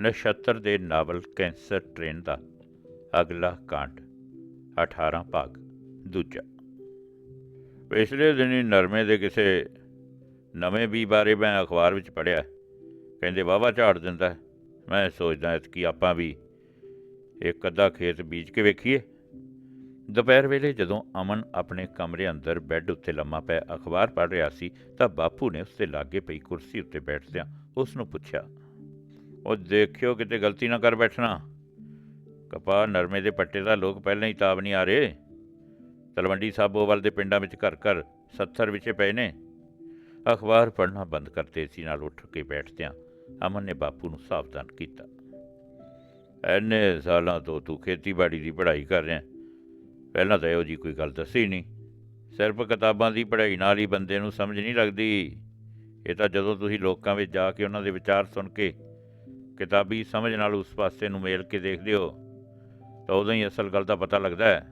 ਨਛੱਤਰ ਦੇ novel cancer train ਦਾ ਅਗਲਾ ਕਾਂਡ 18 ਭਾਗ, ਦੂਜਾ। ਪਿਛਲੇ ਦਿਨੀ ਨਰਮੇ ਦੇ ਕਿਸੇ ਨਵੇਂ ਵੀ ਬਾਰੇ ਮੈਂ ਅਖਬਾਰ ਵਿੱਚ ਪੜ੍ਹਿਆ। ਕਹਿੰਦੇ ਵਾਵਾ ਝਾੜ ਦਿੰਦਾ ਹੈ। ਮੈਂ ਸੋਚਦਾ ਕਿ ਆਪਾਂ ਵੀ ਇੱਕ ਅੱਧਾ ਖੇਤ ਬੀਜ ਕੇ ਵੇਖੀਏ। ਦੁਪਹਿਰ ਵੇਲੇ ਜਦੋਂ ਅਮਨ ਆਪਣੇ ਕਮਰੇ ਅੰਦਰ ਬੈੱਡ ਉੱਤੇ ਲੰਮਾ ਪਿਆ ਅਖਬਾਰ ਪੜ੍ਹ ਰਿਹਾ ਸੀ, ਤਾਂ ਬਾਪੂ ਨੇ ਉਸ ਦੇ ਲਾਗੇ ਪਈ ਕੁਰਸੀ ਉੱਤੇ ਬੈਠਦਿਆਂ ਉਸ ਨੂੰ ਪੁੱਛਿਆ ਉਹ ਦੇਖਿਓ ਕਿਤੇ ਗਲਤੀ ਨਾ ਕਰ ਬੈਠਣਾ। ਕਪਾਹ ਨਰਮੇ ਦੇ ਪੱਟੇ ਦਾ ਲੋਕ ਪਹਿਲਾਂ ਹੀ ਤਾਬ ਨਹੀਂ ਆ ਰਹੇ। ਤਲਵੰਡੀ ਸਾਬੋ ਵੱਲ ਦੇ ਪਿੰਡਾਂ ਵਿੱਚ ਘਰ ਘਰ 70 ਵਿਚੇ ਪਏ ਨੇ। ਅਖਬਾਰ ਪੜ੍ਹਨਾ ਬੰਦ ਕਰ ਸੀ ਨਾਲ ਉੱਠ ਕੇ ਬੈਠਦਿਆਂ ਅਮਨ ਨੇ ਬਾਪੂ ਨੂੰ ਸਾਵਧਾਨ ਕੀਤਾ। ਐਨੇ ਸਾਲਾਂ ਤੋਂ ਤੂੰ ਖੇਤੀਬਾੜੀ ਦੀ ਪੜ੍ਹਾਈ ਕਰ ਰਿਹਾ। ਪਹਿਲਾਂ ਤਾਂ ਇਹੋ ਜੀ ਕੋਈ ਗੱਲ ਦੱਸੀ ਨਹੀਂ। ਸਿਰਫ ਕਿਤਾਬਾਂ ਦੀ ਪੜ੍ਹਾਈ ਨਾਲ ਹੀ ਬੰਦੇ ਨੂੰ ਸਮਝ ਨਹੀਂ ਲੱਗਦੀ। ਇਹ ਤਾਂ ਜਦੋਂ ਤੁਸੀਂ ਲੋਕਾਂ ਵਿੱਚ ਜਾ ਕੇ ਉਹਨਾਂ ਦੇ ਵਿਚਾਰ ਸੁਣ ਕੇ ਕਿਤਾਬੀ ਸਮਝ ਨਾਲ ਉਸ ਪਾਸੇ ਨੂੰ ਮੇਲ ਕੇ ਦੇਖਦੇ ਹੋ ਤਾਂ ਉਦੋਂ ਹੀ ਅਸਲ ਗੱਲ ਦਾ ਪਤਾ ਲੱਗਦਾ ਹੈ।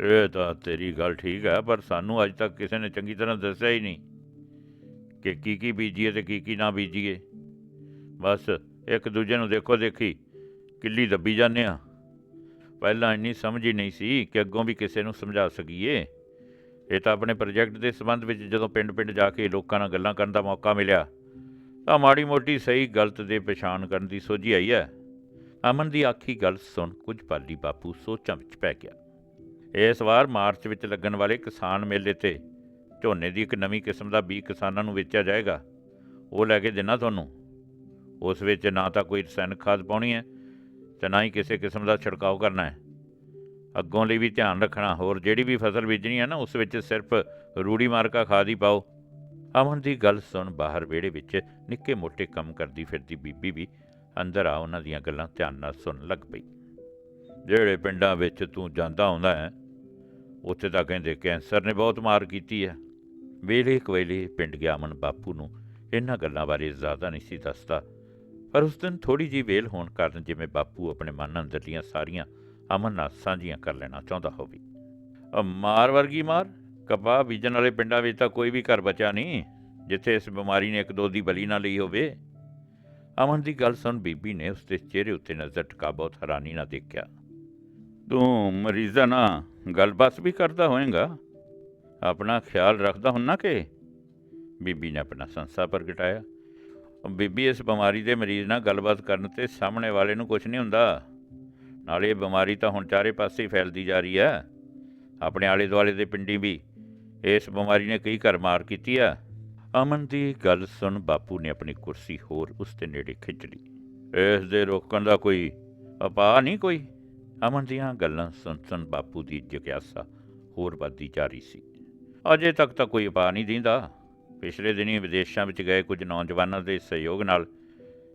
ਇਹ ਤਾਂ ਤੇਰੀ ਗੱਲ ਠੀਕ ਹੈ, ਪਰ ਸਾਨੂੰ ਅੱਜ ਤੱਕ ਕਿਸੇ ਨੇ ਚੰਗੀ ਤਰ੍ਹਾਂ ਦੱਸਿਆ ਹੀ ਨਹੀਂ ਕਿ ਕੀ ਕੀ ਬੀਜੀਏ ਤੇ ਕੀ ਕੀ ਨਾ ਬੀਜੀਏ। ਬਸ ਇੱਕ ਦੂਜੇ ਨੂੰ ਦੇਖੋ ਦੇਖੀ, ਕਿੱਲੀ ਦੱਬੀ ਜਾਂਦੇ ਆ ਪਹਿਲਾਂ ਇੰਨੀ ਸਮਝ ਹੀ ਨਹੀਂ ਸੀ ਕਿ ਅੱਗੋਂ ਵੀ ਕਿਸੇ ਨੂੰ ਸਮਝਾ ਸਕੀਏ। ਇਹ ਤਾਂ ਆਪਣੇ ਪ੍ਰੋਜੈਕਟ ਦੇ ਸੰਬੰਧ ਵਿੱਚ ਜਦੋਂ ਪਿੰਡ-ਪਿੰਡ ਜਾ ਕੇ ਲੋਕਾਂ ਨਾਲ ਗੱਲਾਂ ਕਰਨ ਦਾ ਮੌਕਾ ਮਿਲਿਆ ਤਾਂ ਮਾੜੀ ਮੋਟੀ ਸਹੀ ਗਲਤ ਦੇ ਪਛਾਣ ਕਰਨ ਦੀ ਸੋਝੀ ਆਈ ਹੈ ਅਮਨ ਦੀ ਆਖੀ ਗੱਲ ਸੁਣ ਕੁਝ ਪਾਲੀ ਬਾਪੂ ਸੋਚਾਂ ਵਿੱਚ ਪੈ ਗਿਆ। ਇਸ ਵਾਰ ਮਾਰਚ ਵਿੱਚ ਲੱਗਣ ਵਾਲੇ ਕਿਸਾਨ ਮੇਲੇ ਤੇ ਝੋਨੇ ਦੀ ਇੱਕ ਨਵੀਂ ਕਿਸਮ ਦਾ ਬੀਜ ਕਿਸਾਨਾਂ ਨੂੰ ਵੇਚਿਆ ਜਾਏਗਾ। ਉਹ ਲੈ ਕੇ ਦੇਣਾ ਤੁਹਾਨੂੰ। ਉਸ ਵਿੱਚ ਨਾ ਤਾਂ ਕੋਈ ਰਸਾਇਣਕ ਖਾਦ ਪਾਉਣੀ ਹੈ ਤੇ ਨਾ ਹੀ ਕਿਸੇ ਕਿਸਮ ਦਾ ਛਿੜਕਾਅ ਕਰਨਾ ਹੈ ਅੱਗੋਂ ਲਈ ਵੀ ਧਿਆਨ ਰੱਖਣਾ, ਹੋਰ ਜਿਹੜੀ ਵੀ ਫਸਲ ਬੀਜਣੀ ਹੈ ਨਾ, ਉਸ ਵਿੱਚ ਸਿਰਫ ਰੂੜੀ ਮਾਰਕਾ ਖਾਦ ਹੀ ਪਾਓ। ਅਮਨ ਦੀ ਗੱਲ ਸੁਣ ਬਾਹਰ ਵਿਹੜੇ ਵਿੱਚ ਨਿੱਕੇ ਮੋਟੇ ਕੰਮ ਕਰਦੀ ਫਿਰਦੀ ਬੀਬੀ ਵੀ ਅੰਦਰ ਆ ਉਹਨਾਂ ਦੀਆਂ ਗੱਲਾਂ ਧਿਆਨ ਨਾਲ ਸੁਣਨ ਲੱਗ ਪਈ। ਜਿਹੜੇ ਪਿੰਡਾਂ ਵਿੱਚ ਤੂੰ ਜਾਂਦਾ ਆਉਂਦਾ ਹੈ, ਉੱਥੇ ਤਾਂ ਕਹਿੰਦੇ ਕੈਂਸਰ ਨੇ ਬਹੁਤ ਮਾਰ ਕੀਤੀ ਹੈ। ਵੇਲੇ ਕਵੇਲੇ ਪਿੰਡ ਗਿਆ ਅਮਨ ਬਾਪੂ ਨੂੰ। ਇਹਨਾਂ ਗੱਲਾਂ ਬਾਰੇ ਜ਼ਿਆਦਾ ਨਹੀਂ ਸੀ ਦੱਸਦਾ, ਪਰ ਉਸ ਦਿਨ ਥੋੜੀ ਜਿਹੀ ਵੇਲ ਹੋਣ ਕਾਰਨ ਜਿਵੇਂ ਬਾਪੂ ਆਪਣੇ ਮਨ ਅੰਦਰਲੀਆਂ ਸਾਰੀਆਂ ਅਮਨ ਨਾਲ ਸਾਂਝੀਆਂ ਕਰ ਲੈਣਾ ਚਾਹੁੰਦਾ ਹੋਵੇ। ਮਾਰ ਵਰਗੀ ਮਾਰ, ਕਪਾਹ ਬੀਜਣ ਵਾਲੇ ਪਿੰਡਾਂ ਵਿੱਚ ਤਾਂ ਕੋਈ ਵੀ ਘਰ ਬਚਾ ਨਹੀਂ। ਜਿੱਥੇ ਇਸ ਬਿਮਾਰੀ ਨੇ ਇੱਕ ਦੋ ਦੀ ਬਲੀ ਨਾ ਲਈ ਹੋਵੇ। ਅਮਨ ਦੀ ਗੱਲ ਸੁਣ ਬੀਬੀ ਨੇ ਉਸ ਦੇ ਚਿਹਰੇ ਉੱਤੇ ਨਜ਼ਰ ਟਿਕਾ ਬਹੁਤ ਹੈਰਾਨੀ ਨਾਲ ਦੇਖਿਆ। ਤੂੰ ਮਰੀਜ਼ਾਂ ਨਾਲ ਗੱਲਬਾਤ ਵੀ ਕਰਦਾ ਹੋਏਗਾ। ਆਪਣਾ ਖਿਆਲ ਰੱਖਦਾ ਹੁੰਨਾ ਕਿ? ਬੀਬੀ ਨੇ ਆਪਣਾ ਸੰਸਾ ਪ੍ਰਗਟਾਇਆ। ਬੀਬੀ, ਇਸ ਬਿਮਾਰੀ ਦੇ ਮਰੀਜ਼ ਨਾਲ ਗੱਲਬਾਤ ਕਰਨ ਤੇ ਸਾਹਮਣੇ ਵਾਲੇ ਨੂੰ ਕੁਝ ਨਹੀਂ ਹੁੰਦਾ। ਨਾਲੇ ਇਹ ਬਿਮਾਰੀ ਤਾਂ ਹੁਣ ਚਾਰੇ ਪਾਸੇ ਫੈਲਦੀ ਜਾ ਰਹੀ ਹੈ। ਆਪਣੇ ਆਲੇ ਦੁਆਲੇ ਦੇ ਪਿੰਡੀ ਵੀ ਇਸ ਬਿਮਾਰੀ ਨੇ ਕਈ ਘਰ ਮਾਰ ਕੀਤੀ ਆ। ਅਮਨ ਦੀ ਗੱਲ ਸੁਣ ਬਾਪੂ ਨੇ ਆਪਣੀ ਕੁਰਸੀ ਹੋਰ ਉਸ ਦੇ ਨੇੜੇ ਖਿੱਚ ਲਈ। ਇਸ ਦੇ ਰੋਕਣ ਦਾ ਕੋਈ ਉਪਾਅ ਨਹੀਂ ਕੋਈ? ਅਮਨ ਦੀਆਂ ਗੱਲਾਂ ਸੁਣ ਸੁਣ ਬਾਪੂ ਦੀ ਜਿਗਿਆਸਾ ਹੋਰ ਵੱਧਦੀ ਜਾ ਰਹੀ ਸੀ। ਅਜੇ ਤੱਕ ਤਾਂ ਕੋਈ ਉਪਾਅ ਨਹੀਂ ਦਿੰਦਾ। ਪਿਛਲੇ ਦਿਨੀ ਵਿਦੇਸ਼ਾਂ ਵਿੱਚ ਗਏ ਕੁਝ ਨੌਜਵਾਨਾਂ ਦੇ ਸਹਿਯੋਗ ਨਾਲ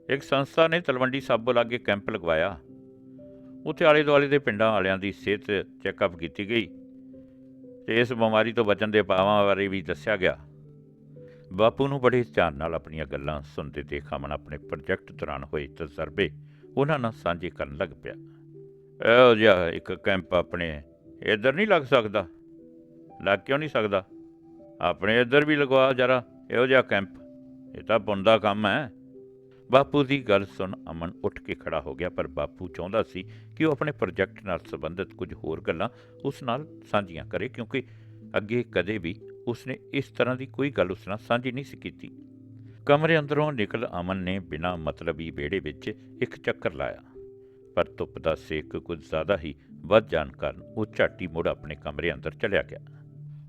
ਇੱਕ ਸੰਸਥਾ ਨੇ ਤਲਵੰਡੀ ਸਾਬੋ ਲਾਗੇ ਕੈਂਪ ਲਗਵਾਇਆ। ਉੱਥੇ ਆਲੇ ਦੁਆਲੇ ਦੇ ਪਿੰਡਾਂ ਵਾਲਿਆਂ ਦੀ ਸਿਹਤ ਚੈੱਕਅਪ ਕੀਤੀ ਗਈ। ਤੇ ਇਸ ਬਿਮਾਰੀ ਤੋਂ ਬਚਣ ਦੇ ਉਪਾਵਾਂ ਬਾਰੇ ਵੀ ਦੱਸਿਆ ਗਿਆ। ਬਾਪੂ ਨੂੰ ਬੜੇ ਧਿਆਨ ਨਾਲ ਆਪਣੀਆਂ ਗੱਲਾਂ ਸੁਣਦੇ ਦੇਖ ਅਮਨ ਆਪਣੇ ਪ੍ਰੋਜੈਕਟ ਦੌਰਾਨ ਹੋਏ ਤਜਰਬੇ ਉਹਨਾਂ ਨਾਲ ਸਾਂਝੇ ਕਰਨ ਲੱਗ ਪਿਆ। ਇਹੋ ਜਿਹਾ ਇੱਕ ਕੈਂਪ ਆਪਣੇ ਇੱਧਰ ਨਹੀਂ ਲੱਗ ਸਕਦਾ। ਲੱਗ ਕਿਉਂ ਨਹੀਂ ਸਕਦਾ? ਆਪਣੇ ਇੱਧਰ ਵੀ ਲਗਵਾ ਜਰਾ, ਇਹੋ ਜਿਹਾ ਕੈਂਪ। ਇਹ ਤਾਂ ਪੁੰਨ ਕੰਮ ਹੈ। ਬਾਪੂ ਦੀ ਗੱਲ ਸੁਣ ਅਮਨ ਉੱਠ ਕੇ ਖੜਾ ਹੋ ਗਿਆ, ਪਰ ਬਾਪੂ ਚਾਹੁੰਦਾ ਸੀ ਕਿ ਉਹ ਆਪਣੇ ਪ੍ਰੋਜੈਕਟ ਨਾਲ ਸੰਬੰਧਿਤ ਕੁਝ ਹੋਰ ਗੱਲਾਂ ਉਸ ਨਾਲ ਸਾਂਝੀਆਂ ਕਰੇ, ਕਿਉਂਕਿ ਅੱਗੇ ਕਦੇ ਵੀ ਉਸਨੇ ਇਸ ਤਰ੍ਹਾਂ ਦੀ ਕੋਈ ਗੱਲ ਉਸ ਨਾਲ ਸਾਂਝੀ ਨਹੀਂ ਸੀ ਕੀਤੀ। ਕਮਰੇ ਅੰਦਰੋਂ ਨਿਕਲ ਅਮਨ ਨੇ ਬਿਨਾਂ ਮਤਲਬੀ ਵਿਹੜੇ ਵਿੱਚ ਇੱਕ ਚੱਕਰ ਲਾਇਆ। ਪਰ ਧੁੱਪ ਦਾ ਸੇਕ ਕੁਝ ਜ਼ਿਆਦਾ ਹੀ ਵੱਧ ਜਾਣ ਕਾਰਨ ਉਹ ਝਾਟੀ ਮੁੜ ਆਪਣੇ ਕਮਰੇ ਅੰਦਰ ਚਲਿਆ ਗਿਆ।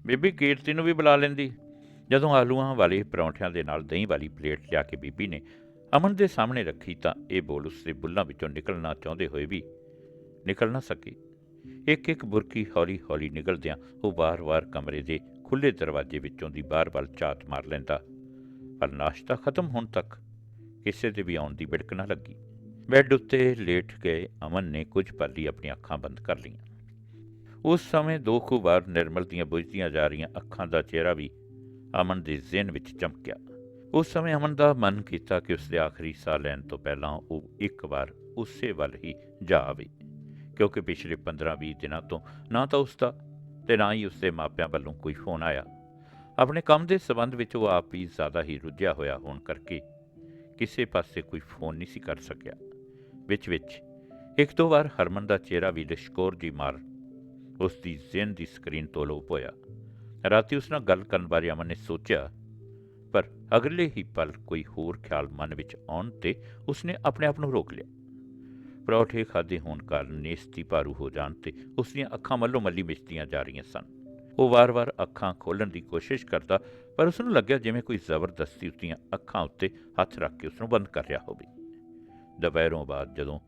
ਬੀਬੀ ਕੀਰਤੀ ਨੂੰ ਵੀ ਬੁਲਾ ਲੈਂਦੀ। ਜਦੋਂ ਆਲੂਆਂ ਵਾਲੇ ਪਰੌਂਠਿਆਂ ਦੇ ਨਾਲ ਦਹੀਂ ਵਾਲੀ ਪਲੇਟ ਲਿਆ ਕੇ ਬੀਬੀ ਨੇ ਅਮਨ ਦੇ ਸਾਹਮਣੇ ਰੱਖੀ ਤਾਂ ਇਹ ਬੋਲ ਉਸ ਦੇ ਬੁੱਲਾਂ ਵਿੱਚੋਂ ਨਿਕਲਣਾ ਚਾਹੁੰਦੇ ਹੋਏ ਵੀ ਨਿਕਲ ਨਾ ਸਕੀ। ਇੱਕ ਇੱਕ ਬੁਰਕੀ ਹੌਲੀ ਹੌਲੀ ਨਿਕਲਦਿਆਂ ਉਹ ਵਾਰ-ਵਾਰ ਕਮਰੇ ਦੇ ਖੁੱਲੇ ਦਰਵਾਜ਼ੇ ਵਿੱਚੋਂ ਦੀ ਬਾਹਰ ਵੱਲ ਝਾਤ ਮਾਰ ਲੈਂਦਾ। ਪਰ ਨਾਸ਼ਤਾ ਖਤਮ ਹੋਣ ਤੱਕ ਕਿਸੇ ਦੇ ਵੀ ਆਉਣ ਦੀ ਬਿੜਕ ਨਾ ਲੱਗੀ। ਬੈੱਡ ਉੱਤੇ ਲੇਟ ਗਏ ਅਮਨ ਨੇ ਕੁਝ ਪਲ ਲਈ ਆਪਣੀਆਂ ਅੱਖਾਂ ਬੰਦ ਕਰ ਲਈਆਂ। ਉਸ ਸਮੇਂ ਦੋ ਕੁ ਵਾਰ ਨਿਰਮਲ ਦੀਆਂ ਬੁਝਦੀਆਂ ਜਾ ਰਹੀਆਂ ਅੱਖਾਂ ਦਾ ਚਿਹਰਾ ਵੀ ਅਮਨ ਦੇ ਜ਼ਿਹਨ ਵਿੱਚ ਚਮਕਿਆ। ਉਸ ਸਮੇਂ ਅਮਨ ਦਾ ਮਨ ਕੀਤਾ ਕਿ ਉਸ ਦੇ ਆਖਰੀ ਸਾਹ ਲੈਣ ਤੋਂ ਪਹਿਲਾਂ ਉਹ ਇੱਕ ਵਾਰ ਉਸੇ ਵੱਲ ਹੀ ਜਾ ਆਵੇ, ਕਿਉਂਕਿ ਪਿਛਲੇ 15-20 ਦਿਨਾਂ ਤੋਂ ਨਾ ਤਾਂ ਉਸ ਦਾ ਤੇ ਨਾ ਹੀ ਉਸਦੇ ਮਾਪਿਆਂ ਵੱਲੋਂ ਕੋਈ ਫੋਨ ਆਇਆ। ਆਪਣੇ ਕੰਮ ਦੇ ਸਬੰਧ ਵਿੱਚ ਉਹ ਆਪ ਵੀ ਜ਼ਿਆਦਾ ਹੀ ਰੁੱਝਿਆ ਹੋਇਆ ਹੋਣ ਕਰਕੇ ਕਿਸੇ ਪਾਸੇ ਕੋਈ ਫੋਨ ਨਹੀਂ ਸੀ ਕਰ ਸਕਿਆ। ਵਿੱਚ ਵਿੱਚ ਇੱਕ ਦੋ ਵਾਰ ਹਰਮਨ ਦਾ ਚਿਹਰਾ ਵੀ ਲਿਸ਼ਕੋਰ ਜੀ ਮਾਰ ਉਸ ਦੀ ਜ਼ਿਹਨ ਦੀ ਸਕਰੀਨ ਤੋਂ ਲੋਪ ਹੋਇਆ। ਰਾਤੀ ਉਸ ਨਾਲ ਗੱਲ ਕਰਨ ਬਾਰੇ ਅਮਨ ਨੇ ਸੋਚਿਆ, ਪਰ ਅਗਲੇ ਹੀ ਪਲ ਕੋਈ ਹੋਰ ਖਿਆਲ ਮਨ ਵਿੱਚ ਆਉਣ ਤੇ ਉਸਨੇ ਆਪਣੇ ਆਪ ਨੂੰ ਰੋਕ ਲਿਆ। ਪਰੌਠੇ ਖਾਦੇ ਹੋਣ ਕਾਰਨ ਨੇਸਤੀ ਭਾਰੂ ਹੋ ਜਾਣ ਤੇ ਉਸ ਦੀਆਂ ਅੱਖਾਂ ਮੱਲੋ ਮੱਲੀ ਮਿਚਦੀਆਂ ਜਾ ਰਹੀਆਂ ਸਨ। ਉਹ ਵਾਰ-ਵਾਰ ਅੱਖਾਂ ਖੋਲਣ ਦੀ ਕੋਸ਼ਿਸ਼ ਕਰਦਾ, ਪਰ ਉਸ ਨੂੰ ਲੱਗਿਆ ਜਿਵੇਂ ਕੋਈ ਜ਼ਬਰਦਸਤੀ ਉਸ ਦੀਆਂ ਅੱਖਾਂ ਉੱਤੇ ਹੱਥ ਰੱਖ ਕੇ ਉਸ ਨੂੰ ਬੰਦ ਕਰ ਰਿਹਾ ਹੋਵੇ। ਦੁਪਹਿਰੋਂ ਬਾਅਦ ਜਦੋਂ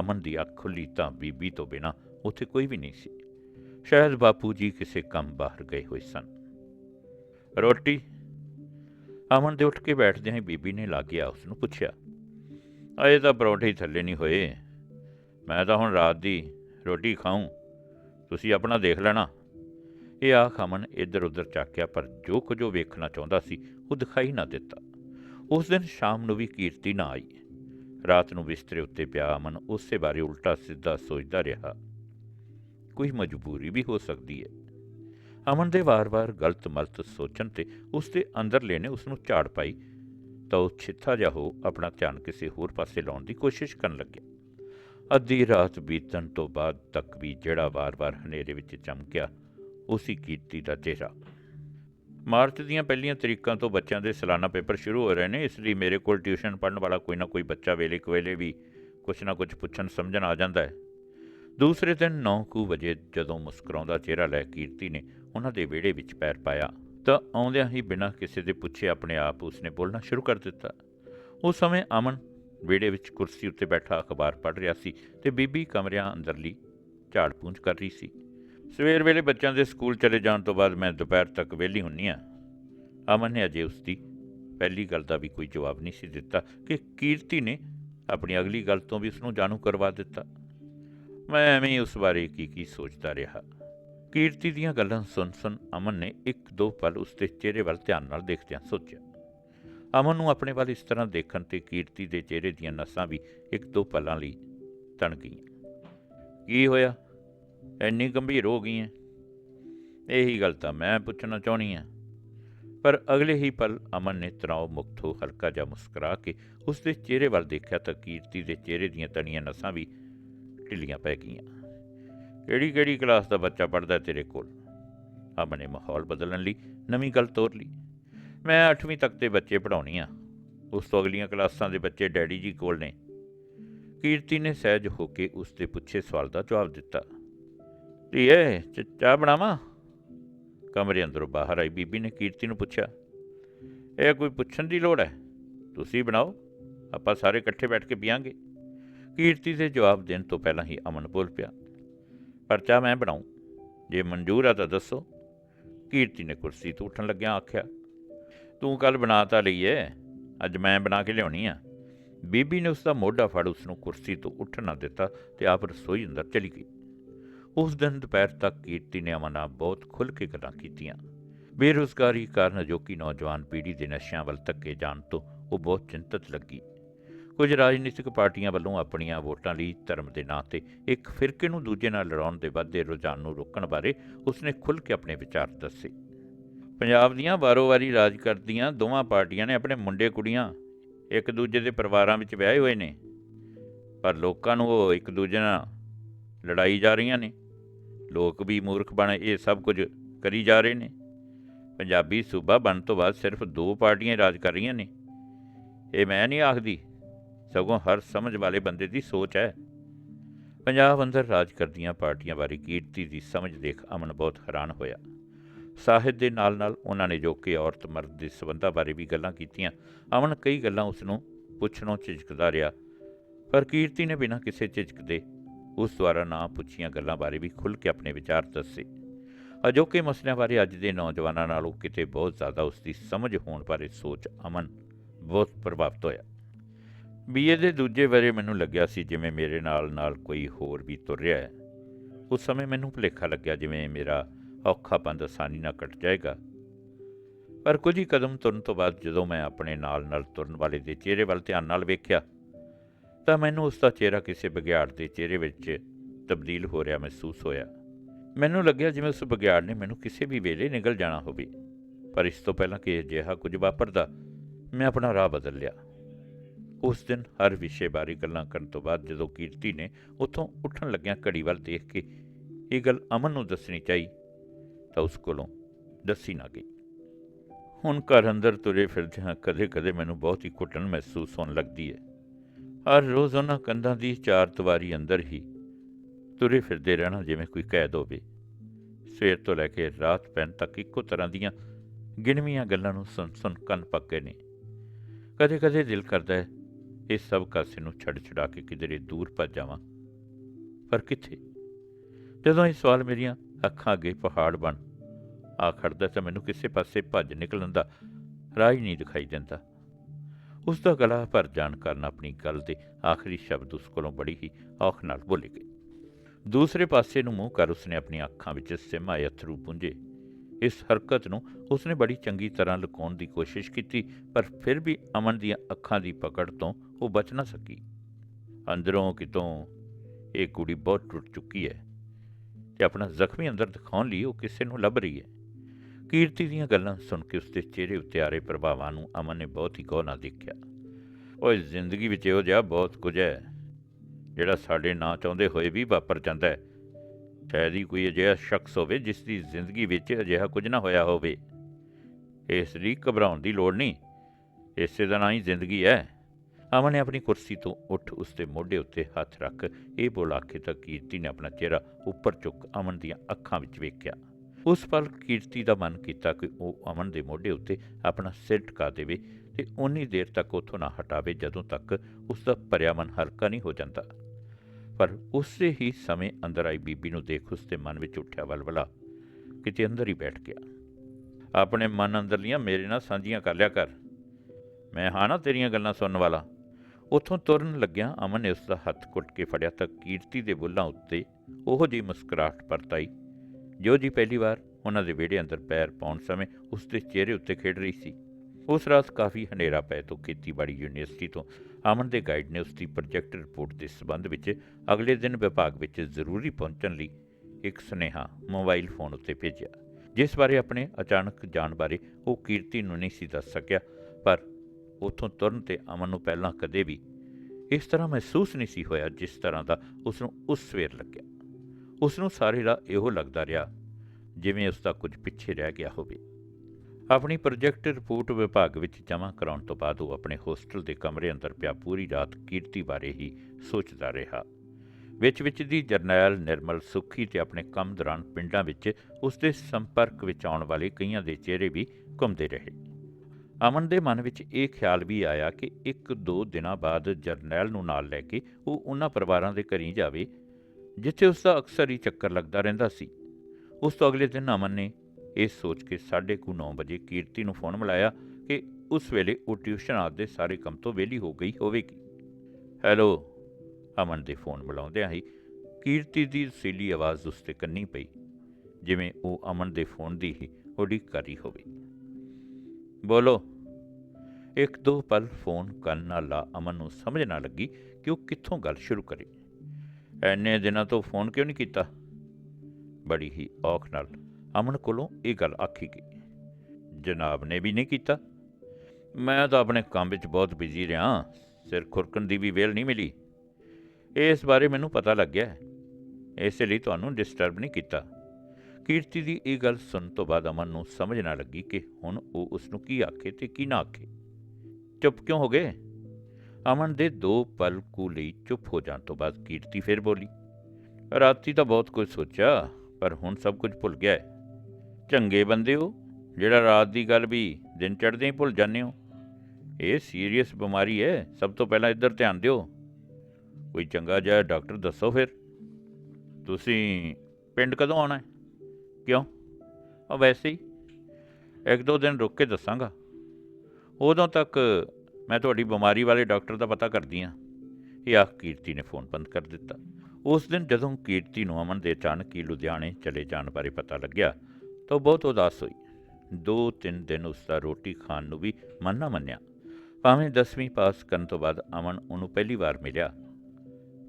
ਅਮਨ ਦੀ ਅੱਖ ਖੁੱਲੀ ਤਾਂ ਬੀਬੀ ਤੋਂ ਬਿਨਾ ਉੱਥੇ ਕੋਈ ਵੀ ਨਹੀਂ ਸੀ। ਸ਼ਾਇਦ ਬਾਪੂ ਜੀ ਕਿਸੇ ਕੰਮ ਬਾਹਰ ਗਏ ਹੋਏ ਸਨ। ਰੋਟੀ? ਅਮਨ ਦੇ ਉੱਠ ਕੇ ਬੈਠਦਿਆਂ ਹੀ ਬੀਬੀ ਨੇ ਲਾਗਿਆ ਉਸ ਨੂੰ ਪੁੱਛਿਆ। ਅਜੇ ਤਾਂ ਪਰੌਂਠੇ ਥੱਲੇ ਨਹੀਂ ਹੋਏ। ਮੈਂ ਤਾਂ ਹੁਣ ਰਾਤ ਦੀ ਰੋਟੀ ਖਾਊਂ। ਤੁਸੀਂ ਆਪਣਾ ਦੇਖ ਲੈਣਾ। ਇਹ ਆਖ ਅਮਨ ਇੱਧਰ ਉੱਧਰ ਚੱਕਿਆ ਪਰ ਜੋ ਕੁਝ ਉਹ ਵੇਖਣਾ ਚਾਹੁੰਦਾ ਸੀ, ਉਹ ਦਿਖਾਈ ਨਾ ਦਿੱਤਾ। ਉਸ ਦਿਨ ਸ਼ਾਮ ਨੂੰ ਵੀ ਕੀਰਤੀ ਨਾ ਆਈ। ਰਾਤ ਨੂੰ ਬਿਸਤਰੇ ਉੱਤੇ ਪਿਆ ਅਮਨ, ਉਸੇ ਬਾਰੇ ਉਲਟਾ ਸਿੱਧਾ ਸੋਚਦਾ ਰਿਹਾ। ਕੋਈ ਮਜਬੂਰੀ ਵੀ ਹੋ ਸਕਦੀ ਹੈ। ਅਮਨ ਦੇ ਵਾਰ-ਵਾਰ ਗਲਤ ਮਲਤ ਸੋਚਣ ਤੇ ਉਸ ਦੇ ਅੰਦਰਲੇ ਨੇ ਉਸ ਨੂੰ ਝਾੜ ਪਾਈ। ਤਾਂ ਉਹ ਛਿੱਥਾ ਜਿਹਾ ਹੋ ਆਪਣਾ ਧਿਆਨ ਕਿਸੇ ਹੋਰ ਪਾਸੇ ਲਾਉਣ ਦੀ ਕੋਸ਼ਿਸ਼ ਕਰਨ ਲੱਗਿਆ। ਅੱਧੀ ਰਾਤ ਬੀਤਣ ਤੋਂ ਬਾਅਦ ਤੱਕ ਵੀ ਜਿਹੜਾ ਵਾਰ-ਵਾਰ ਹਨੇਰੇ ਵਿੱਚ ਚਮਕਿਆ, ਉਸੀ ਕੀਰਤੀ ਦਾ ਚਿਹਰਾ। ਮਾਰਚ ਦੀਆਂ ਪਹਿਲੀਆਂ ਤਰੀਕਾਂ ਤੋਂ ਬੱਚਿਆਂ ਦੇ ਸਾਲਾਨਾ ਪੇਪਰ ਸ਼ੁਰੂ ਹੋ ਰਹੇ ਨੇ, ਇਸ ਲਈ ਮੇਰੇ ਕੋਲ ਟਿਊਸ਼ਨ ਪੜ੍ਹਨ ਵਾਲਾ ਕੋਈ ਨਾ ਕੋਈ ਬੱਚਾ ਵੇਲੇ ਕੁ ਵੇਲੇ ਵੀ ਕੁਛ ਨਾ ਕੁਛ ਪੁੱਛਣ ਸਮਝਣ ਆ ਜਾਂਦਾ ਹੈ। ਦੂਸਰੇ ਦਿਨ 9:00 ਵਜੇ ਜਦੋਂ ਮੁਸਕਰਾਉਂਦਾ ਚਿਹਰਾ ਲੈ ਕੀਰਤੀ ਨੇ ਉਹਨਾਂ ਦੇ ਵਿਹੜੇ ਵਿੱਚ ਪੈਰ ਪਾਇਆ। ਤਾਂ ਆਉਂਦਿਆਂ ਹੀ ਬਿਨਾਂ ਕਿਸੇ ਦੇ ਪੁੱਛੇ ਆਪਣੇ ਆਪ ਉਸਨੇ ਬੋਲਣਾ ਸ਼ੁਰੂ ਕਰ ਦਿੱਤਾ। ਉਸ ਸਮੇਂ ਅਮਨ ਵਿਹੜੇ ਵਿੱਚ ਕੁਰਸੀ ਉੱਤੇ ਬੈਠਾ ਅਖਬਾਰ ਪੜ੍ਹ ਰਿਹਾ ਸੀ ਤੇ ਬੀਬੀ ਕਮਰਿਆਂ ਅੰਦਰਲੀ ਝਾੜ ਪੂੰਝ ਕਰ ਰਹੀ ਸੀ। ਸਵੇਰ ਵੇਲੇ ਬੱਚਿਆਂ ਦੇ ਸਕੂਲ ਚਲੇ ਜਾਣ ਤੋਂ ਬਾਅਦ ਮੈਂ ਦੁਪਹਿਰ ਤੱਕ ਵਿਹਲੀ ਹੁੰਨੀ ਆ ਅਮਨ ਨੇ ਅਜੇ ਉਸਦੀ ਪਹਿਲੀ ਗੱਲ ਦਾ ਵੀ ਕੋਈ ਜਵਾਬ ਨਹੀਂ ਸੀ ਦਿੱਤਾ ਕਿ ਕੀਰਤੀ ਨੇ ਆਪਣੀ ਅਗਲੀ ਗੱਲ ਤੋਂ ਵੀ ਉਸ ਨੂੰ ਜਾਣੂ ਕਰਵਾ ਦਿੱਤਾ। ਮੈਂ ਐਵੇਂ ਹੀ ਉਸ ਬਾਰੇ ਕੀ ਕੀ ਸੋਚਦਾ ਰਿਹਾ। ਕੀਰਤੀ ਦੀਆਂ ਗੱਲਾਂ ਸੁਣ ਸੁਣ ਅਮਨ ਨੇ ਇੱਕ ਦੋ ਪਲ ਉਸ ਦੇ ਚਿਹਰੇ ਵੱਲ ਧਿਆਨ ਨਾਲ ਦੇਖਦਿਆਂ ਸੋਚਿਆ। ਅਮਨ ਨੂੰ ਆਪਣੇ ਵੱਲ ਇਸ ਤਰ੍ਹਾਂ ਦੇਖਣ ਤੇ ਕੀਰਤੀ ਦੇ ਚਿਹਰੇ ਦੀਆਂ ਨਸਾਂ ਵੀ ਇੱਕ ਦੋ ਪਲਾਂ ਲਈ ਤਣ ਗਈਆਂ। ਕੀ ਹੋਇਆ? ਇੰਨੀ ਗੰਭੀਰ ਹੋ ਗਈ ਹੈ ਇਹੀ ਗੱਲ ਤਾਂ ਮੈਂ ਪੁੱਛਣਾ ਚਾਹਣੀ ਆ। ਪਰ ਅਗਲੇ ਹੀ ਪਲ ਅਮਨ ਨੇ ਤਣਾਅ ਮੁਕਤ ਹੋ ਹਲਕਾ ਜਿਹਾ ਮੁਸਕਰਾ ਕੇ ਉਸ ਦੇ ਚਿਹਰੇ ਵੱਲ ਦੇਖਿਆ ਤਾਂ ਕੀਰਤੀ ਦੇ ਚਿਹਰੇ ਦੀਆਂ ਤਣੀਆਂ ਨਸਾਂ ਵੀ ਢਿੱਲੀਆਂ ਪੈ ਗਈਆਂ। ਕਿਹੜੀ ਕਿਹੜੀ ਕਲਾਸ ਦਾ ਬੱਚਾ ਪੜਦਾ ਤੇਰੇ ਕੋਲ? ਅਮਨ ਨੇ ਮਾਹੌਲ ਬਦਲਣ ਲਈ, ਨਵੀਂ ਗੱਲ ਤੋਰ ਲਈ। ਮੈਂ 8ਵੀਂ ਤੱਕ ਦੇ ਬੱਚੇ ਪੜਾਉਣੀ ਆ। ਉਸ ਤੋਂ ਅਗਲੀਆਂ ਕਲਾਸਾਂ ਦੇ ਬੱਚੇ ਡੈਡੀ ਜੀ ਕੋਲ ਨੇ। ਕੀਰਤੀ ਨੇ ਸਹਿਜ ਹੋ ਕੇ ਉਸ ਦੇ ਪੁੱਛੇ ਸਵਾਲ ਦਾ ਜਵਾਬ ਦਿੱਤਾ। ਧੀਏ ਚਾਹ ਬਣਾਵਾਂ? ਕਮਰੇ ਅੰਦਰੋਂ ਬਾਹਰ ਆਈ ਬੀਬੀ ਨੇ ਕੀਰਤੀ ਨੂੰ ਪੁੱਛਿਆ। ਇਹ ਕੋਈ ਪੁੱਛਣ ਦੀ ਲੋੜ ਹੈ? ਤੁਸੀਂ ਬਣਾਓ। ਆਪਾਂ ਸਾਰੇ ਇਕੱਠੇ ਬੈਠ ਕੇ ਪੀਾਂਗੇ ਕੀਰਤੀ ਦੇ ਜਵਾਬ ਦੇਣ ਤੋਂ ਪਹਿਲਾਂ ਹੀ ਅਮਨ ਬੋਲ ਪਿਆ। ਪਰਚਾ ਮੈਂ ਬਣਾਉਂ। ਜੇ ਮਨਜ਼ੂਰ ਆ ਤਾਂ ਦੱਸੋ। ਕੀਰਤੀ ਨੇ ਕੁਰਸੀ ਤੋਂ ਉੱਠਣ ਲੱਗਿਆ ਆਖਿਆ, ਤੂੰ ਕੱਲ ਬਣਾ ਤਾਂ ਲਈ ਏ ਅੱਜ ਮੈਂ ਬਣਾ ਕੇ ਲਿਆਉਣੀ ਆ। ਬੀਬੀ ਨੇ ਉਸ ਦਾ ਮੋਢਾ ਫੜ ਉਸ ਨੂੰ ਕੁਰਸੀ ਤੋਂ ਉੱਠ ਨਾ ਦਿੱਤਾ ਤੇ ਆਪ ਰਸੋਈ ਅੰਦਰ ਚਲੀ ਗਈ। ਉਸ ਦਿਨ ਦੁਪਹਿਰ ਤੱਕ ਕੀਰਤੀ ਨੇ ਅਮਨ ਬਹੁਤ ਖੁੱਲ੍ਹ ਕੇ ਗੱਲਾਂ ਕੀਤੀਆਂ। ਬੇਰੁਜ਼ਗਾਰੀ ਕਾਰਨ ਅਜੋਕੀ ਨੌਜਵਾਨ ਪੀੜ੍ਹੀ ਦੇ ਨਸ਼ਿਆਂ ਵੱਲ ਧੱਕੇ ਜਾਣ ਤੋਂ ਉਹ ਬਹੁਤ ਚਿੰਤਤ ਲੱਗੀ। ਕੁਝ ਰਾਜਨੀਤਿਕ ਪਾਰਟੀਆਂ ਵੱਲੋਂ ਆਪਣੀਆਂ ਵੋਟਾਂ ਲਈ ਧਰਮ ਦੇ ਨਾਂ ਤੇ ਇੱਕ ਫਿਰਕੇ ਨੂੰ ਦੂਜੇ ਨਾਲ ਲੜਾਉਣ ਦੇ ਵੱਧਦੇ ਰੁਝਾਨ ਨੂੰ ਰੋਕਣ ਬਾਰੇ ਉਸਨੇ ਖੁੱਲ੍ਹ ਕੇ ਆਪਣੇ ਵਿਚਾਰ ਦੱਸੇ। ਪੰਜਾਬ ਦੀਆਂ ਵਾਰੋ-ਵਾਰੀ ਰਾਜ ਕਰਦੀਆਂ ਦੋਵਾਂ ਪਾਰਟੀਆਂ ਨੇ ਆਪਣੇ ਮੁੰਡੇ ਕੁੜੀਆਂ ਇੱਕ ਦੂਜੇ ਦੇ ਪਰਿਵਾਰਾਂ ਵਿੱਚ ਵਿਆਹੇ ਹੋਏ ਨੇ। ਪਰ ਲੋਕਾਂ ਨੂੰ ਉਹ ਇੱਕ ਦੂਜੇ ਨਾਲ ਲੜਾਈ ਜਾ ਰਹੀਆਂ ਨੇ। ਲੋਕ ਵੀ ਮੂਰਖ ਬਣ, ਇਹ ਸਭ ਕੁਝ ਕਰੀ ਜਾ ਰਹੇ ਨੇ। ਪੰਜਾਬੀ ਸੂਬਾ ਬਣਨ ਤੋਂ ਬਾਅਦ ਸਿਰਫ ਦੋ ਪਾਰਟੀਆਂ ਰਾਜ ਕਰ ਰਹੀਆਂ ਨੇ। ਇਹ ਮੈਂ ਨਹੀਂ ਆਖਦੀ ਸਗੋਂ ਹਰ ਸਮਝ ਵਾਲੇ ਬੰਦੇ ਦੀ ਸੋਚ ਹੈ। ਪੰਜਾਬ ਅੰਦਰ ਰਾਜ ਕਰਦੀਆਂ ਪਾਰਟੀਆਂ ਬਾਰੇ ਕੀਰਤੀ ਦੀ ਸਮਝ ਦੇਖ ਅਮਨ ਬਹੁਤ ਹੈਰਾਨ ਹੋਇਆ। ਸਾਹਿਤ ਦੇ ਨਾਲ-ਨਾਲ ਉਹਨਾਂ ਨੇ ਜੋ ਕਿ ਔਰਤ ਮਰਦ ਦੇ ਸਬੰਧਾਂ ਬਾਰੇ ਵੀ ਗੱਲਾਂ ਕੀਤੀਆਂ, ਅਮਨ ਕਈ ਗੱਲਾਂ ਉਸ ਨੂੰ ਪੁੱਛਣੋਂ ਝਿਜਕਦਾ ਰਿਹਾ, ਪਰ ਕੀਰਤੀ ਨੇ ਬਿਨਾਂ ਕਿਸੇ ਝਿਜਕ ਦੇ ਉਸ ਦੁਆਰਾ ਨਾ ਪੁੱਛੀਆਂ ਗੱਲਾਂ ਬਾਰੇ ਵੀ ਖੁੱਲ੍ਹ ਕੇ ਆਪਣੇ ਵਿਚਾਰ ਦੱਸੇ। ਅਜੋਕੇ ਮਸਲਿਆਂ ਬਾਰੇ ਅੱਜ ਦੇ ਨੌਜਵਾਨਾਂ ਨਾਲੋਂ ਕਿਤੇ ਬਹੁਤ ਜ਼ਿਆਦਾ ਉਸ ਦੀ ਸਮਝ ਹੋਣ ਬਾਰੇ ਸੋਚ ਅਮਨ ਬਹੁਤ ਪ੍ਰਭਾਵਿਤ ਹੋਇਆ। ਬੀਏ ਦੇ ਦੂਜੇ ਵਰੇ ਮੈਨੂੰ ਲੱਗਿਆ ਸੀ ਜਿਵੇਂ ਮੇਰੇ ਨਾਲ ਨਾਲ ਕੋਈ ਹੋਰ ਵੀ ਤੁਰ ਰਿਹਾ ਹੈ। ਉਸ ਸਮੇਂ ਮੈਨੂੰ ਭੁਲੇਖਾ ਲੱਗਿਆ ਜਿਵੇਂ ਮੇਰਾ ਔਖਾਪਨ ਆਸਾਨੀ ਨਾਲ ਕੱਟ ਜਾਏਗਾ। ਪਰ ਕੁਝ ਹੀ ਕਦਮ ਤੁਰਨ ਤੋਂ ਬਾਅਦ ਜਦੋਂ ਮੈਂ ਆਪਣੇ ਨਾਲ ਨਾਲ ਤੁਰਨ ਵਾਲੇ ਦੇ ਚਿਹਰੇ ਵੱਲ ਧਿਆਨ ਨਾਲ ਵੇਖਿਆ, ਤਾਂ ਮੈਨੂੰ ਉਸ ਦਾ ਚਿਹਰਾ ਕਿਸੇ ਬਗਿਆੜ ਦੇ ਚਿਹਰੇ ਵਿੱਚ ਤਬਦੀਲ ਹੋ ਰਿਹਾ ਮਹਿਸੂਸ ਹੋਇਆ। ਮੈਨੂੰ ਲੱਗਿਆ ਜਿਵੇਂ ਉਸ ਬਗਿਆੜ ਨੇ ਮੈਨੂੰ ਕਿਸੇ ਵੀ ਵੇਲੇ ਨਿਕਲ ਜਾਣਾ ਹੋਵੇ, ਪਰ ਇਸ ਤੋਂ ਪਹਿਲਾਂ ਕਿ ਅਜਿਹਾ ਕੁਝ ਵਾਪਰਦਾ, ਮੈਂ ਆਪਣਾ ਰਾਹ ਬਦਲ ਲਿਆ। ਉਸ ਦਿਨ ਹਰ ਵਿਸ਼ੇ ਬਾਰੇ ਗੱਲਾਂ ਕਰਨ ਤੋਂ ਬਾਅਦ ਜਦੋਂ ਕੀਰਤੀ ਨੇ ਉੱਥੋਂ ਉੱਠਣ ਲੱਗਿਆਂ ਘੜੀ ਵੱਲ ਦੇਖ ਕੇ ਇਹ ਗੱਲ ਅਮਨ ਨੂੰ ਦੱਸਣੀ ਚਾਹੀ, ਤਾਂ ਉਸ ਕੋਲੋਂ ਦੱਸੀ ਨਾ ਗਈ। ਹੁਣ ਘਰ ਅੰਦਰ ਤੁਰੇ ਫਿਰਦਿਆਂ ਕਦੇ-ਕਦੇ ਮੈਨੂੰ ਬਹੁਤ ਹੀ ਘੁੱਟਣ ਮਹਿਸੂਸ ਹੋਣ ਲੱਗਦੀ ਹੈ। ਹਰ ਰੋਜ਼ ਉਹਨਾਂ ਕੰਧਾਂ ਦੀ ਚਾਰ ਦੀਵਾਰੀ ਅੰਦਰ ਹੀ ਤੁਰੇ ਫਿਰਦੇ ਰਹਿਣਾ ਜਿਵੇਂ ਕੋਈ ਕੈਦ ਹੋਵੇ। ਸਵੇਰ ਤੋਂ ਲੈ ਕੇ ਰਾਤ ਪੈਣ ਤੱਕ ਇੱਕੋ ਤਰ੍ਹਾਂ ਦੀਆਂ ਗਿਣਵੀਆਂ ਗੱਲਾਂ ਨੂੰ ਸੁਣ ਸੁਣ ਕੰਨ ਪੱਕੇ ਨੇ। ਕਦੇ-ਕਦੇ ਦਿਲ ਕਰਦਾ ਹੈ ਇਹ ਸਭ ਕਾਸੇ ਨੂੰ ਛੱਡ ਛਡਾ ਕੇ ਕਿਧਰੇ ਦੂਰ ਭੱਜ ਜਾਵਾਂ। ਪਰ ਕਿੱਥੇ? ਜਦੋਂ ਇਹ ਸਵਾਲ ਮੇਰੀਆਂ ਅੱਖਾਂ ਅੱਗੇ ਪਹਾੜ ਬਣ ਆ ਖੜਦਾ ਤਾਂ ਮੈਨੂੰ ਕਿਸੇ ਪਾਸੇ ਭੱਜ ਨਿਕਲਣ ਦਾ ਰਾਹ ਹੀ ਨਹੀਂ ਦਿਖਾਈ ਦਿੰਦਾ। ਉਸ ਦਾ ਗਲਾ ਭਰ ਜਾਣ ਕਾਰਨ ਆਪਣੀ ਗੱਲ ਦੇ ਆਖਰੀ ਸ਼ਬਦ ਉਸ ਕੋਲੋਂ ਬੜੀ ਹੀ ਔਖ ਨਾਲ ਬੋਲੇ ਗਏ। ਦੂਸਰੇ ਪਾਸੇ ਨੂੰ ਮੂੰਹ ਕਰ ਉਸਨੇ ਆਪਣੀਆਂ ਅੱਖਾਂ ਵਿੱਚ ਸਿਮਾਏ ਅਥਰੂ ਪੁੰਝੇ। ਇਸ ਹਰਕਤ ਨੂੰ ਉਸਨੇ ਬੜੀ ਚੰਗੀ ਤਰ੍ਹਾਂ ਲੁਕਾਉਣ ਦੀ ਕੋਸ਼ਿਸ਼ ਕੀਤੀ, ਪਰ ਫਿਰ ਵੀ ਅਮਨ ਦੀਆਂ ਅੱਖਾਂ ਦੀ ਪਕੜ ਤੋਂ ਉਹ ਬਚ ਨਾ ਸਕੀ। ਅੰਦਰੋਂ ਕਿਤੋਂ ਇਹ ਕੁੜੀ ਬਹੁਤ ਟੁੱਟ ਚੁੱਕੀ ਹੈ ਤੇ ਆਪਣਾ ਜ਼ਖਮੀ ਅੰਦਰ ਦਿਖਾਉਣ ਲਈ ਉਹ ਕਿਸੇ ਨੂੰ ਲੱਭ ਰਹੀ ਹੈ। ਕੀਰਤੀ ਦੀਆਂ ਗੱਲਾਂ ਸੁਣ ਕੇ ਉਸਦੇ ਚਿਹਰੇ ਉੱਤੇ ਆ ਰਹੇ ਪ੍ਰਭਾਵਾਂ ਨੂੰ ਅਮਨ ਨੇ ਬਹੁਤ ਹੀ ਗੌਰ ਨਾਲ ਦੇਖਿਆ। ਉਹ ਜ਼ਿੰਦਗੀ ਵਿੱਚ ਇਹੋ ਜਿਹਾ ਬਹੁਤ ਕੁਝ ਹੈ ਜਿਹੜਾ ਸਾਡੇ ਨਾ ਚਾਹੁੰਦੇ ਹੋਏ ਵੀ ਵਾਪਰ ਜਾਂਦਾ ਹੈ। ਸ਼ਾਇਦ ਹੀ ਕੋਈ ਅਜਿਹਾ ਸ਼ਖਸ ਹੋਵੇ ਜਿਸ ਦੀ ਜ਼ਿੰਦਗੀ ਵਿੱਚ ਅਜਿਹਾ ਕੁਝ ਨਾ ਹੋਇਆ ਹੋਵੇ। ਇਸ ਲਈ ਘਬਰਾਉਣ ਦੀ ਲੋੜ ਨਹੀਂ। ਇਸੇ ਦਾ ਨਾਂ ਹੀ ਜ਼ਿੰਦਗੀ ਹੈ। ਅਮਨ ਨੇ ਆਪਣੀ ਕੁਰਸੀ ਤੋਂ ਉੱਠ ਉਸਦੇ ਮੋਢੇ ਉੱਤੇ ਹੱਥ ਰੱਖ ਇਹ ਬੋਲ ਆਖੇ ਤਾਂ ਕੀਰਤੀ ਨੇ ਆਪਣਾ ਚਿਹਰਾ ਉੱਪਰ ਚੁੱਕ ਅਮਨ ਦੀਆਂ ਅੱਖਾਂ ਵਿੱਚ ਵੇਖਿਆ। ਉਸ ਪਲ ਕੀਰਤੀ ਦਾ ਮਨ ਕੀਤਾ ਕਿ ਉਹ ਅਮਨ ਦੇ ਮੋਢੇ ਉੱਤੇ ਆਪਣਾ ਸਿਰ ਟਿਕਾ ਦੇਵੇ ਤੇ ਉਨੀ ਦੇਰ ਤੱਕ ਉੱਥੋਂ ਨਾ ਹਟਾਵੇ ਜਦੋਂ ਤੱਕ ਉਸ ਦਾ ਭਰਿਆ ਮਨ ਹਲਕਾ ਨਹੀਂ ਹੋ ਜਾਂਦਾ। ਪਰ ਉਸੇ ਹੀ ਸਮੇਂ ਅੰਦਰ ਆਈ ਬੀਬੀ ਨੂੰ ਦੇਖ ਉਸ ਦੇ ਮਨ ਵਿੱਚ ਉੱਠਿਆ ਵਲਵਲਾ, ਕਿਤੇ ਅੰਦਰ ਹੀ ਬੈਠ ਗਿਆ। ਆਪਣੇ ਮਨ ਅੰਦਰਲੀਆਂ ਮੇਰੇ ਨਾਲ ਸਾਂਝੀਆਂ ਕਰ ਲਿਆ ਕਰ। ਮੈਂ ਹਾਂ ਨਾ ਤੇਰੀਆਂ ਗੱਲਾਂ ਸੁਣਨ ਵਾਲਾ। ਉੱਥੋਂ ਤੁਰਨ ਲੱਗਿਆ ਅਮਨ ਨੇ ਉਸ ਦਾ ਹੱਥ ਕੁੱਟ ਕੇ ਫੜਿਆ ਤਾਂ ਕੀਰਤੀ ਦੇ ਬੁੱਲਾਂ ਉੱਤੇ ਉਹੋ ਜਿਹੀ ਮੁਸਕਰਾਹਟ ਪਰਤਾਈ, ਜੋ ਜੀ ਪਹਿਲੀ ਵਾਰ ਉਹਨਾਂ ਦੇ ਵਿਹੜੇ ਅੰਦਰ ਪੈਰ ਪਾਉਣ ਸਮੇਂ ਉਸ ਦੇ ਚਿਹਰੇ ਉੱਤੇ ਖੇਡ ਰਹੀ ਸੀ। ਉਸ ਰਾਤ ਕਾਫੀ ਹਨੇਰਾ ਪੈ ਤੋਂ ਖੇਤੀਬਾੜੀ ਯੂਨੀਵਰਸਿਟੀ ਤੋਂ ਅਮਨ ਦੇ ਗਾਈਡ ਨੇ ਉਸ ਦੀ ਪ੍ਰੋਜੈਕਟ ਰਿਪੋਰਟ ਦੇ ਸਬੰਧ ਵਿੱਚ ਅਗਲੇ ਦਿਨ ਵਿਭਾਗ ਵਿੱਚ ਜ਼ਰੂਰੀ ਪਹੁੰਚਣ ਲਈ ਇੱਕ ਸੁਨੇਹਾ ਮੋਬਾਈਲ ਫੋਨ ਉੱਤੇ ਭੇਜਿਆ, ਜਿਸ ਬਾਰੇ ਆਪਣੇ ਅਚਾਨਕ ਜਾਣ ਬਾਰੇ ਉਹ ਕੀਰਤੀ ਨੂੰ ਨਹੀਂ ਸੀ ਦੱਸ ਸਕਿਆ, ਪਰ ਉੱਥੋਂ ਤੁਰਨ ਤੇ ਅਮਨ ਨੂੰ ਪਹਿਲਾਂ ਕਦੇ ਵੀ ਇਸ ਤਰ੍ਹਾਂ ਮਹਿਸੂਸ ਨਹੀਂ ਸੀ ਹੋਇਆ ਜਿਸ ਤਰ੍ਹਾਂ ਦਾ ਉਸ ਨੂੰ ਉਸ ਸਵੇਰ ਲੱਗਿਆ। ਉਸ ਨੂੰ ਸਾਰੇ ਦਾ ਇਹੋ ਲੱਗਦਾ ਰਿਹਾ ਜਿਵੇਂ ਉਸ ਦਾ ਕੁਝ ਪਿੱਛੇ ਰਹਿ ਗਿਆ ਹੋਵੇ। ਆਪਣੀ ਪ੍ਰੋਜੈਕਟ ਰਿਪੋਰਟ ਵਿਭਾਗ ਵਿੱਚ ਜਮ੍ਹਾਂ ਕਰਾਉਣ ਤੋਂ ਬਾਅਦ ਉਹ ਆਪਣੇ ਹੋਸਟਲ ਦੇ ਕਮਰੇ ਅੰਦਰ ਪਿਆ ਪੂਰੀ ਰਾਤ ਕੀਰਤੀ ਬਾਰੇ ਹੀ ਸੋਚਦਾ ਰਿਹਾ। ਵਿੱਚ ਵਿੱਚ ਦੀ ਜਰਨੈਲ ਨਿਰਮਲ ਸੁਖੀ ਤੇ ਆਪਣੇ ਕੰਮ ਦੌਰਾਨ ਪਿੰਡਾਂ ਵਿੱਚ ਉਸ ਦੇ ਸੰਪਰਕ ਵਿੱਚ ਆਉਣ ਵਾਲੇ ਕਈਆਂ ਦੇ ਚਿਹਰੇ ਵੀ ਘੁੰਮਦੇ ਰਹੇ। ਅਮਨ ਦੇ ਮਨ ਵਿੱਚ ਇਹ ਖਿਆਲ ਵੀ ਆਇਆ ਕਿ ਇੱਕ ਦੋ ਦਿਨਾਂ ਬਾਅਦ ਜਰਨੈਲ ਨੂੰ ਨਾਲ ਲੈ ਕੇ ਉਹ ਉਹਨਾਂ ਪਰਿਵਾਰਾਂ ਦੇ ਘਰੀ ਜਾਵੇ, ਜਿੱਥੇ ਉਸ ਦਾ ਅਕਸਰ ਹੀ ਚੱਕਰ ਲੱਗਦਾ ਰਹਿੰਦਾ ਸੀ। ਉਸ ਤੋਂ ਅਗਲੇ ਦਿਨ ਅਮਨ ਨੇ ਇਹ ਸੋਚ ਕੇ 9:30 ਵਜੇ ਕੀਰਤੀ ਨੂੰ ਫੋਨ ਮਿਲਾਇਆ ਕਿ ਉਸ ਵੇਲੇ ਉਹ ਟਿਊਸ਼ਨ ਆਦਿ ਸਾਰੇ ਕੰਮ ਤੋਂ ਵਿਹਲੀ ਹੋ ਗਈ ਹੋਵੇਗੀ। ਹੈਲੋ, ਅਮਨ ਦੇ ਫੋਨ ਬੁਲਾਉਂਦਿਆਂ ਹੀ ਕੀਰਤੀ ਦੀ ਰਸੀਲੀ ਆਵਾਜ਼ ਉਸ ਤੇ ਕੰਨੀ ਪਈ, ਜਿਵੇਂ ਉਹ ਅਮਨ ਦੇ ਫੋਨ ਦੀ ਹੀ ਉਡੀਕ ਕਰ ਹੋਵੇ। ਬੋਲੋ। ਇੱਕ ਦੋ ਪਲ ਫੋਨ ਕੰਨ ਨਾਲ ਲਾ ਅਮਨ ਨੂੰ ਸਮਝ ਨਾ ਲੱਗੀ ਕਿ ਉਹ ਕਿੱਥੋਂ ਗੱਲ ਸ਼ੁਰੂ ਕਰੇ। ਐਨੇ ਦਿਨਾਂ ਤੋਂ ਫੋਨ ਕਿਉਂ ਨਹੀਂ ਕੀਤਾ? ਬੜੀ ਹੀ ਔਖ ਨਾਲ ਅਮਨ ਕੋਲੋਂ ਇਹ ਗੱਲ ਆਖੀ ਗਈ। ਜਨਾਬ ਨੇ ਵੀ ਨਹੀਂ ਕੀਤਾ। ਮੈਂ ਤਾਂ ਆਪਣੇ ਕੰਮ ਵਿੱਚ ਬਹੁਤ ਬਿਜ਼ੀ ਰਿਹਾ ਸਿਰ ਖੁਰਕਣ ਦੀ ਵੀ ਵੇਲ ਨਹੀਂ ਮਿਲੀ। ਇਸ ਬਾਰੇ ਮੈਨੂੰ ਪਤਾ ਲੱਗਿਆ ਹੈ। ਇਸੇ ਲਈ ਤੁਹਾਨੂੰ ਡਿਸਟਰਬ ਨਹੀਂ ਕੀਤਾ। ਕੀਰਤੀ ਦੀ ਇਹ ਗੱਲ ਸੁਣਨ ਤੋਂ ਬਾਅਦ ਅਮਨ ਨੂੰ ਸਮਝ ਨਾ ਲੱਗੀ ਕਿ ਹੁਣ ਉਹ ਉਸ ਨੂੰ ਕੀ ਆਖੇ ਤੇ ਕੀ ਨਾ ਆਖੇ। ਚੁੱਪ ਕਿਉਂ ਹੋ ਗਏ? ਅਮਨ ਦੇ ਦੋ ਪਲ ਕੂ ਲਈ ਚੁੱਪ ਹੋ ਜਾਣ ਤੋਂ ਬਾਅਦ ਕੀਰਤੀ ਫਿਰ ਬੋਲੀ, ਰਾਤੀ ਤਾਂ ਬਹੁਤ ਕੁਝ ਸੋਚਿਆ, ਪਰ ਹੁਣ ਸਭ ਕੁਝ ਭੁੱਲ ਗਿਆ ਹੈ। ਚੰਗੇ ਬੰਦੇ ਹੋ ਜਿਹੜਾ ਰਾਤ ਦੀ ਗੱਲ ਵੀ ਦਿਨ ਚੜ੍ਹਦੇ ਹੀ ਭੁੱਲ ਜਾਂਦੇ ਹੋ। ਇਹ ਸੀਰੀਅਸ ਬਿਮਾਰੀ ਹੈ, ਸਭ ਤੋਂ ਪਹਿਲਾਂ ਇੱਧਰ ਧਿਆਨ ਦਿਓ। ਕੋਈ ਚੰਗਾ ਜਿਹਾ ਡਾਕਟਰ ਦੱਸੋ ਫਿਰ। ਤੁਸੀਂ ਪਿੰਡ ਕਦੋਂ ਆਉਣਾ ਹੈ? ਕਿਉਂ? ਉਹ ਵੈਸੇ ਹੀ ਇੱਕ ਦੋ ਦਿਨ ਰੁਕ ਕੇ ਦੱਸਾਂਗਾ। ਉਦੋਂ ਤੱਕ ਮੈਂ ਤੁਹਾਡੀ ਬਿਮਾਰੀ ਵਾਲੇ ਡਾਕਟਰ ਦਾ ਪਤਾ ਕਰਦੀ ਹਾਂ। ਇਹ ਆਖ ਕੀਰਤੀ ਨੇ ਫੋਨ ਬੰਦ ਕਰ ਦਿੱਤਾ। ਉਸ ਦਿਨ ਜਦੋਂ ਕੀਰਤੀ ਨੂੰ ਅਮਨ ਦੇ ਅਚਾਨਕ ਹੀ ਲੁਧਿਆਣੇ ਚਲੇ ਜਾਣ ਬਾਰੇ ਪਤਾ ਲੱਗਿਆ ਤਾਂ ਉਹ ਬਹੁਤ ਉਦਾਸ ਹੋਈ। ਦੋ ਤਿੰਨ ਦਿਨ ਉਸ ਦਾ ਰੋਟੀ ਖਾਣ ਨੂੰ ਵੀ ਮਨ ਨਾ ਮੰਨਿਆ। ਭਾਵੇਂ 10ਵੀਂ ਪਾਸ ਕਰਨ ਤੋਂ ਬਾਅਦ ਅਮਨ ਉਹਨੂੰ ਪਹਿਲੀ ਵਾਰ ਮਿਲਿਆ,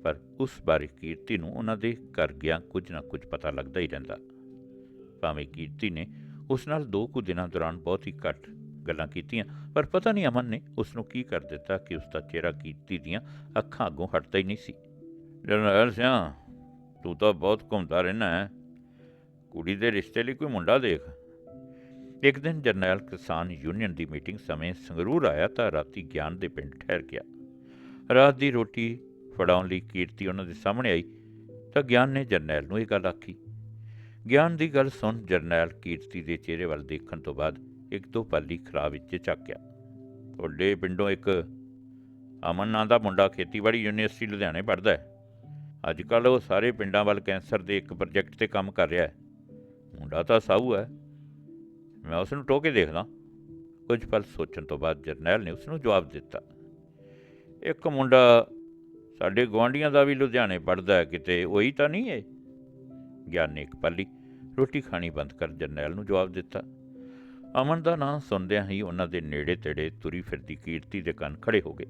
ਪਰ ਉਸ ਬਾਰੇ ਕੀਰਤੀ ਨੂੰ ਉਹਨਾਂ ਦੇ ਘਰ ਗਿਆ ਕੁਝ ਨਾ ਕੁਝ ਪਤਾ ਲੱਗਦਾ ਹੀ ਰਹਿੰਦਾ। ਭਾਵੇਂ ਕੀਰਤੀ ਨੇ ਉਸ ਨਾਲ ਦੋ ਕੁ ਦਿਨਾਂ ਦੌਰਾਨ ਬਹੁਤ ਹੀ ਘੱਟ ਗੱਲਾਂ ਕੀਤੀਆਂ, ਪਰ ਪਤਾ ਨਹੀਂ ਅਮਨ ਨੇ ਉਸ ਨੂੰ ਕੀ ਕਰ ਦਿੱਤਾ ਕਿ ਉਸ ਦਾ ਚਿਹਰਾ ਕੀਰਤੀ ਦੀਆਂ ਅੱਖਾਂ ਅੱਗੋਂ ਹਟਦਾ ਹੀ ਨਹੀਂ ਸੀ। ਜਰਨੈਲ ਸਿਆ, ਤੂੰ ਤਾਂ ਬਹੁਤ ਘੁੰਮਦਾ ਰਹਿਣਾ ਹੈ। ਕੁੜੀ ਦੇ ਰਿਸ਼ਤੇ ਲਈ ਕੋਈ ਮੁੰਡਾ ਦੇਖ। ਇੱਕ ਦਿਨ ਜਰਨੈਲ ਕਿਸਾਨ ਯੂਨੀਅਨ ਦੀ ਮੀਟਿੰਗ ਸਮੇਂ ਸੰਗਰੂਰ ਆਇਆ ਤਾਂ ਰਾਤੀ ਗਿਆਨ ਦੇ ਪਿੰਡ ਠਹਿਰ ਗਿਆ। ਰਾਤ ਦੀ ਰੋਟੀ ਫੜਾਉਣ ਲਈ ਕੀਰਤੀ ਉਹਨਾਂ ਦੇ ਸਾਹਮਣੇ ਆਈ ਤਾਂ ਗਿਆਨ ਨੇ ਜਰਨੈਲ ਨੂੰ ਇਹ ਗੱਲ ਆਖੀ। ਗਿਆਨ ਦੀ ਗੱਲ ਸੁਣ ਜਰਨੈਲ ਕੀਰਤੀ ਦੇ ਚਿਹਰੇ ਵੱਲ ਦੇਖਣ ਤੋਂ ਬਾਅਦ ਇੱਕ ਦੋ ਪੱਲੀ ਖਰਾਬ ਵਿੱਚ ਚੱਕਿਆ ਤੁਹਾਡੇ ਪਿੰਡੋਂ ਇੱਕ ਅਮਨ ਨਾਂ ਦਾ ਮੁੰਡਾ ਖੇਤੀਬਾੜੀ ਯੂਨੀਵਰਸਿਟੀ ਲੁਧਿਆਣੇ ਪੜ੍ਹਦਾ ਹੈ। ਅੱਜ ਕੱਲ੍ਹ ਉਹ ਸਾਰੇ ਪਿੰਡਾਂ ਵੱਲ ਕੈਂਸਰ ਦੇ ਇੱਕ ਪ੍ਰੋਜੈਕਟ ਤੇ ਕੰਮ ਕਰ ਰਿਹਾ ਹੈ। ਮੁੰਡਾ ਤਾਂ ਸਾਊ ਹੈ। ਮੈਂ ਉਸ ਨੂੰ ਟੋਕੇ ਦੇਖਦਾ। ਕੁਝ ਪਲ ਸੋਚਣ ਤੋਂ ਬਾਅਦ ਜਰਨੈਲ ਨੇ ਉਸ ਨੂੰ ਜਵਾਬ ਦਿੱਤਾ। ਇੱਕ ਮੁੰਡਾ ਸਾਡੇ ਗੁਆਂਢੀਆਂ ਦਾ ਵੀ ਲੁਧਿਆਣੇ ਪੜ੍ਹਦਾ ਕਿਤੇ ਉਹੀ ਤਾਂ ਨਹੀਂ ਹੈ? ਗਿਆਨ ਨੇ ਇੱਕ ਪੱਲੀ ਰੋਟੀ ਖਾਣੀ ਬੰਦ ਕਰ ਜਰਨੈਲ ਨੂੰ ਜਵਾਬ ਦਿੱਤਾ। ਅਮਨ ਦਾ ਨਾਂ ਸੁਣਦਿਆਂ ਹੀ ਉਹਨਾਂ ਦੇ ਨੇੜੇ ਤੇੜੇ ਤੁਰੀ ਫਿਰਦੀ ਕੀਰਤੀ ਦੇ ਕੰਨ ਖੜੇ ਹੋ ਗਏ।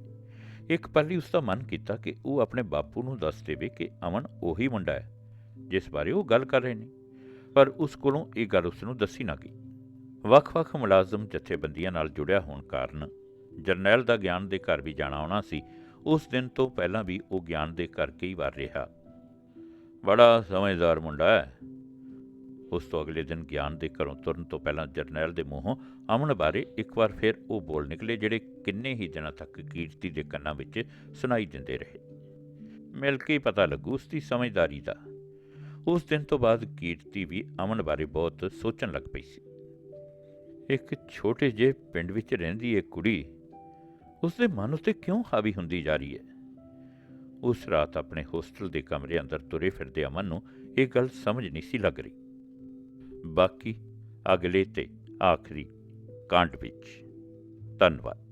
ਇੱਕ ਪੱਲੀ ਉਸ ਦਾ ਮਨ ਕੀਤਾ ਕਿ ਉਹ ਆਪਣੇ ਬਾਪੂ ਨੂੰ ਦੱਸ ਦੇਵੇ ਕਿ ਅਮਨ ਉਹੀ ਮੁੰਡਾ ਹੈ, ਜਿਸ ਬਾਰੇ ਉਹ ਗੱਲ ਕਰ ਰਹੇ ਨੇ। ਪਰ ਉਸ ਕੋਲੋਂ ਇਹ ਗੱਲ ਉਸ ਨੂੰ ਦੱਸੀ ਨਾ ਗਈ। ਵੱਖ-ਵੱਖ ਮੁਲਾਜ਼ਮ ਜਥੇਬੰਦੀਆਂ ਨਾਲ ਜੁੜਿਆ ਹੋਣ ਕਾਰਨ ਜਰਨੈਲ ਦਾ ਗਿਆਨ ਦੇ ਘਰ ਵੀ ਜਾਣਾ ਆਉਣਾ ਸੀ। ਉਸ ਦਿਨ ਤੋਂ ਪਹਿਲਾਂ ਵੀ ਉਹ ਗਿਆਨ ਦੇ ਘਰ ਕਈ ਵਾਰ ਰਿਹਾ। ਬੜਾ ਸਮਝਦਾਰ ਮੁੰਡਾ ਹੈ। ਉਸ ਤੋਂ ਅਗਲੇ ਦਿਨ ਗਿਆਨ ਦੇ ਘਰੋਂ ਤੁਰਨ ਤੋਂ ਪਹਿਲਾਂ ਜਰਨੈਲ ਦੇ ਮੂੰਹੋਂ ਅਮਨ ਬਾਰੇ ਇੱਕ ਵਾਰ ਫਿਰ ਉਹ ਬੋਲ ਨਿਕਲੇ, ਜਿਹੜੇ ਕਿੰਨੇ ਹੀ ਦਿਨਾਂ ਤੱਕ ਕੀਰਤੀ ਦੇ ਕੰਨਾਂ ਵਿੱਚ ਸੁਣਾਈ ਦਿੰਦੇ ਰਹੇ। ਮਿਲ ਕੇ ਪਤਾ ਲੱਗੂ ਉਸ ਦੀ ਸਮਝਦਾਰੀ ਦਾ। ਉਸ ਦਿਨ ਤੋਂ ਬਾਅਦ ਕੀਰਤੀ ਵੀ ਅਮਨ ਬਾਰੇ ਬਹੁਤ ਸੋਚਣ ਲੱਗ ਪਈ ਸੀ। ਇੱਕ ਛੋਟੇ ਜਿਹੇ ਪਿੰਡ ਵਿੱਚ ਰਹਿੰਦੀ ਇੱਕ ਕੁੜੀ ਉਸ ਦੇ ਮਨ ਉੱਤੇ ਕਿਉਂ ਹਾਵੀ ਹੁੰਦੀ ਜਾ ਰਹੀ ਹੈ? ਉਸ ਰਾਤ ਆਪਣੇ ਹੋਸਟਲ ਦੇ ਕਮਰੇ ਅੰਦਰ ਤੁਰੇ ਫਿਰਦੇ ਅਮਨ ਨੂੰ ਇਹ ਗੱਲ ਸਮਝ ਨਹੀਂ ਸੀ ਲੱਗ ਰਹੀ। ਬਾਕੀ ਅਗਲੇ ਤੇ ਆਖਰੀ ਕਾਂਡ ਵਿੱਚ। ਧੰਨਵਾਦ।